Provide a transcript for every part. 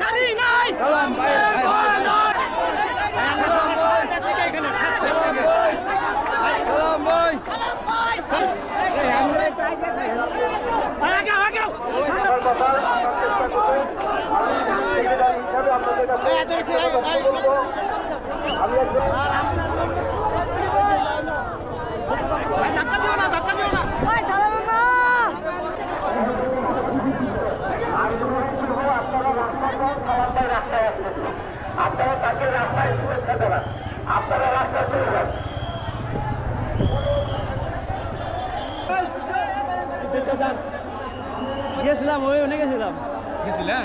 চারি নাই রাস্তায় আসতেছে। আপনারা তাকে রাস্তায় শুভেচ্ছা জানান। আপনারা রাস্তায় চলে যান। গেছিলাম ওই অনেক গেছিলাম। গেছিলাম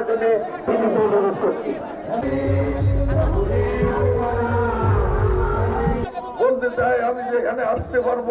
করার জন্য বিনীত অনুরোধ করছি। বলতে চাই, আমি যেখানে আসতে পারব,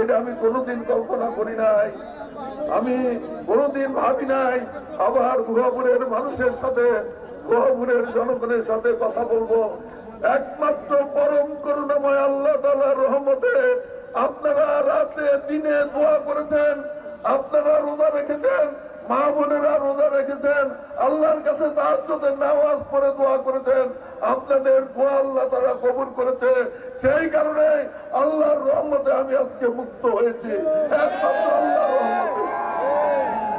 এটা আমি কোনোদিন কল্পনা করি নাই। আমি কোনোদিন ভাবি নাই, আবার গুহাপুরের মানুষের সাথে, গুহাপুরের জনগণের সাথে কথা বলব। একমাত্র পরম করুণাময় আল্লাহ তালা রহমতে আপনারা রাতে দিনে দোয়া করেছেন, আপনারা রোজা রেখেছেন, মা বোনেরা রোজা রেখেছেন, আল্লাহর কাছে তাহাজ্জতের নামাজ পড়ে দোয়া করেছেন, আপনাদের দোয়া আল্লাহ তারা কবুল করেছে। সেই কারণে আল্লাহর রহমতে আমি আজকে মুক্ত হয়েছি। একমাত্র আল্লাহর রহমত।